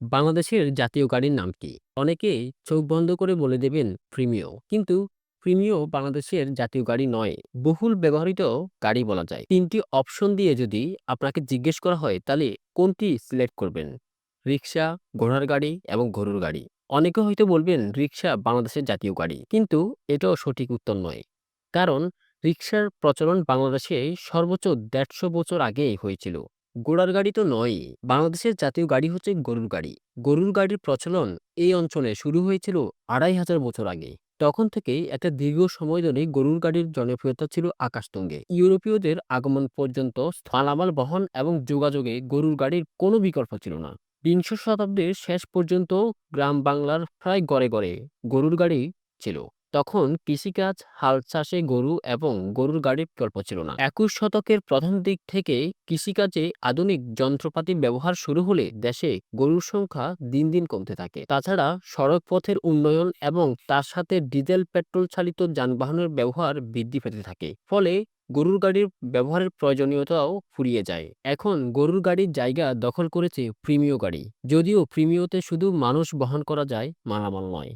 বাংলাদেশের জাতীয় গাড়ির নাম কি? অনেকে চোখ বন্ধ করে বলে দেবেন প্রিমিও। কিন্তু প্রিমিও বাংলাদেশের জাতীয় গাড়ি নয়, বহুল ব্যবহৃত গাড়ি বলা যায়। তিনটি অপশন দিয়ে যদি আপনাকে জিজ্ঞেস করা হয় তাহলে কোনটি সিলেক্ট করবেন? রিক্সা, ঘোড়ার গাড়ি এবং গরুর গাড়ি। অনেকে হয়তো বলবেন রিক্সা বাংলাদেশের জাতীয় গাড়ি কিন্তু এটাও সঠিক উত্তর নয় কারণ রিক্সার প্রচলন বাংলাদেশে সর্বোচ্চ দেড়শো বছর আগে হয়েছিল ঘোড়ার গাড়ি তো নয় বাংলাদেশের জাতীয় গাড়ি হচ্ছে গরুর গাড়ি। গরুর গাড়ির প্রচলন এই অঞ্চলে শুরু হয়েছিল আড়াই হাজার বছর আগে। তখন থেকে একটা দীর্ঘ সময় ধরে গরুর গাড়ির জনপ্রিয়তা ছিল আকাশতুঙ্গে। ইউরোপীয়দের আগমন পর্যন্ত মালামাল বহন এবং যোগাযোগে গরুর গাড়ির কোনো বিকল্প ছিল না। বিংশ শতাব্দীর শেষ পর্যন্ত গ্রাম বাংলার প্রায় গড়ে গড়ে গরুর গাড়ি ছিল। তখন কৃষিকাজ, হাল চাষে গরু এবং গরুর গাড়ির বিকল্প ছিল না। একুশ শতকের প্রথম দিক থেকে কৃষিকাজে আধুনিক যন্ত্রপাতি ব্যবহার শুরু হলে দেশে গরুর সংখ্যা দিন দিন কমতে থাকে। তাছাড়া সড়ক পথের উন্নয়ন এবং তার সাথে ডিজেল, পেট্রোল চালিত যানবাহনের ব্যবহার বৃদ্ধি পেতে থাকে, ফলে গরুর গাড়ির ব্যবহারের প্রয়োজনীয়তাও ফুরিয়ে যায়। এখন গরুর গাড়ির জায়গা দখল করেছে প্রিমিয় গাড়ি, যদিও প্রিমিয়তে শুধু মানুষ বহন করা যায় মালামাল নয়।